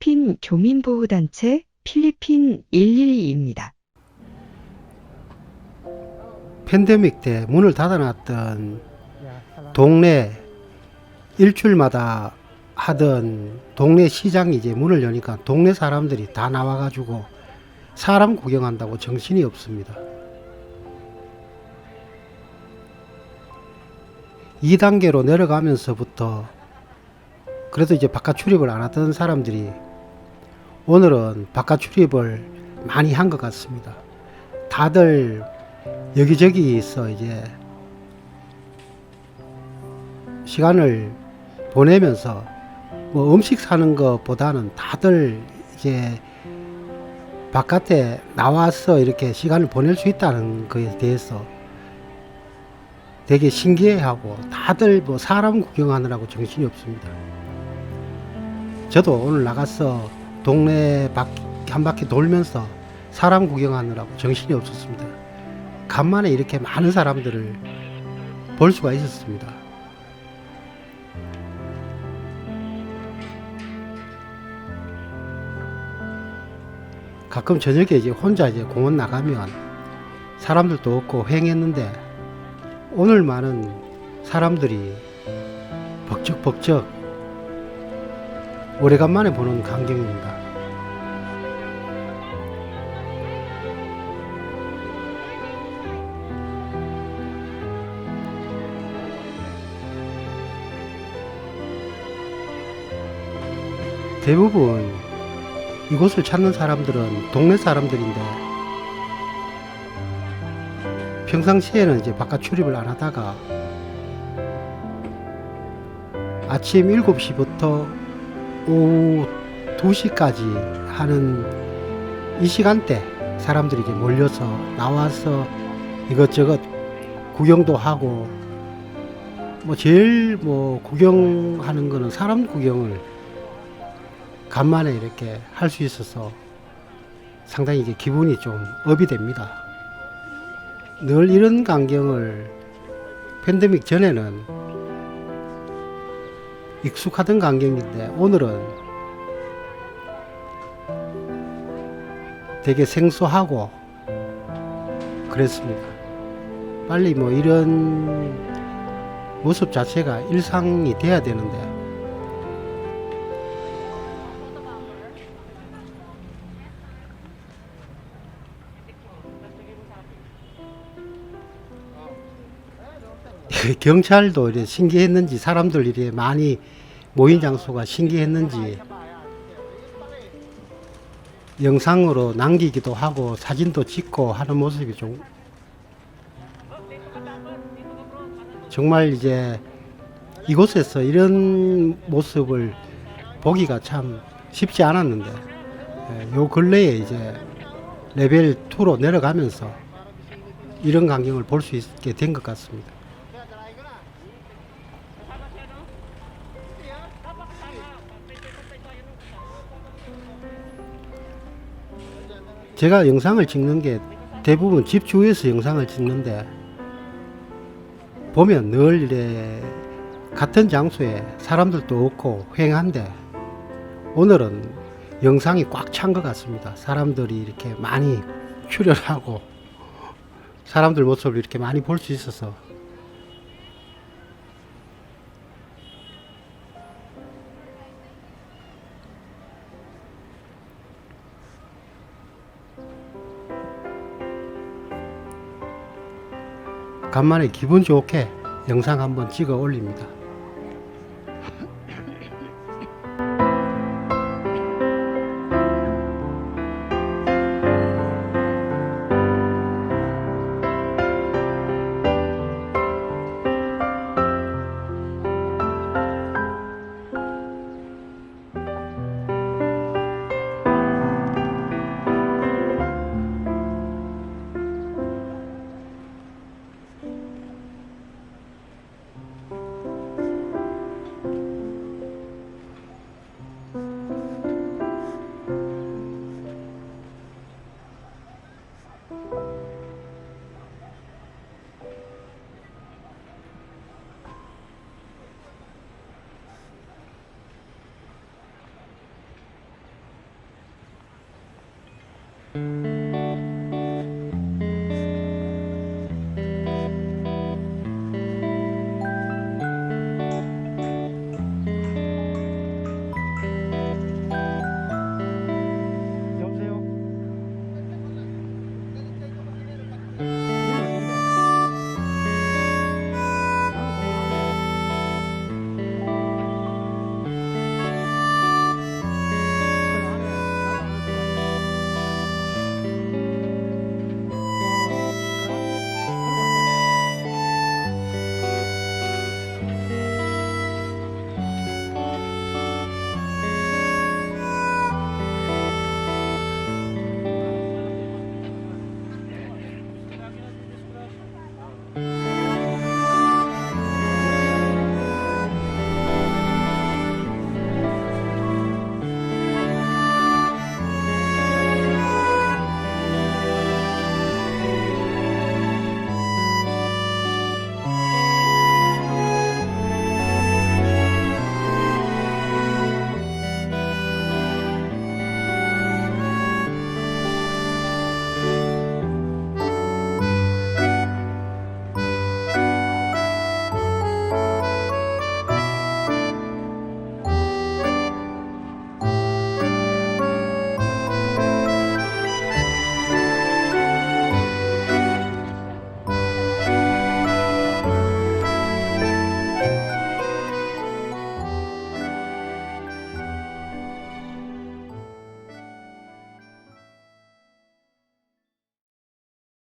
필리핀 교민보호단체 필리핀 112입니다. 팬데믹 때 문을 닫아놨던 동네 일주일마다 하던 동네 시장이 이제 문을 여니까 동네 사람들이 다 나와가지고 사람 구경한다고 정신이 없습니다. 2단계로 내려가면서부터 그래도 이제 바깥 출입을 안 하던 사람들이 오늘은 바깥 출입을 많이 한 것 같습니다. 다들 여기저기서 이제 시간을 보내면서 뭐 음식 사는 것보다는 다들 이제 바깥에 나와서 이렇게 시간을 보낼 수 있다는 것에 대해서 되게 신기해하고 다들 뭐 사람 구경하느라고 정신이 없습니다. 저도 오늘 나가서 동네 바퀴, 한 바퀴 돌면서 사람 구경하느라고 정신이 없었습니다. 간만에 이렇게 많은 사람들을 볼 수가 있었습니다. 가끔 저녁에 이제 혼자 이제 공원 나가면 사람들도 없고 횡했는데 오늘만은 사람들이 벅적벅적 오래간만에 보는 광경입니다. 대부분 이곳을 찾는 사람들은 동네 사람들인데 평상시에는 이제 바깥 출입을 안 하다가 아침 7시부터 오후 2시까지 하는 이 시간대 사람들이 이제 몰려서 나와서 이것저것 구경도 하고 뭐 제일 뭐 구경하는 거는 사람 구경을 간만에 이렇게 할 수 있어서 상당히 이게 기분이 좀 업이 됩니다. 늘 이런 광경을 팬데믹 전에는 익숙하던 광경인데 오늘은 되게 생소하고 그랬습니다. 빨리 뭐 이런 모습 자체가 일상이 돼야 되는데 경찰도 이래 신기했는지 사람들 이래 많이 모인 장소가 신기했는지 영상으로 남기기도 하고 사진도 찍고 하는 모습이 좀 정말 이제 이곳에서 이런 모습을 보기가 참 쉽지 않았는데 예, 요 근래에 이제 레벨 2로 내려가면서 이런 광경을 볼 수 있게 된 것 같습니다. 제가 영상을 찍는 게 대부분 집 주위에서 영상을 찍는데 보면 늘 이래 같은 장소에 사람들도 없고 휑한데 오늘은 영상이 꽉 찬 것 같습니다. 사람들이 이렇게 많이 출연하고 사람들 모습을 이렇게 많이 볼 수 있어서 간만에 기분 좋게 영상 한번 찍어 올립니다.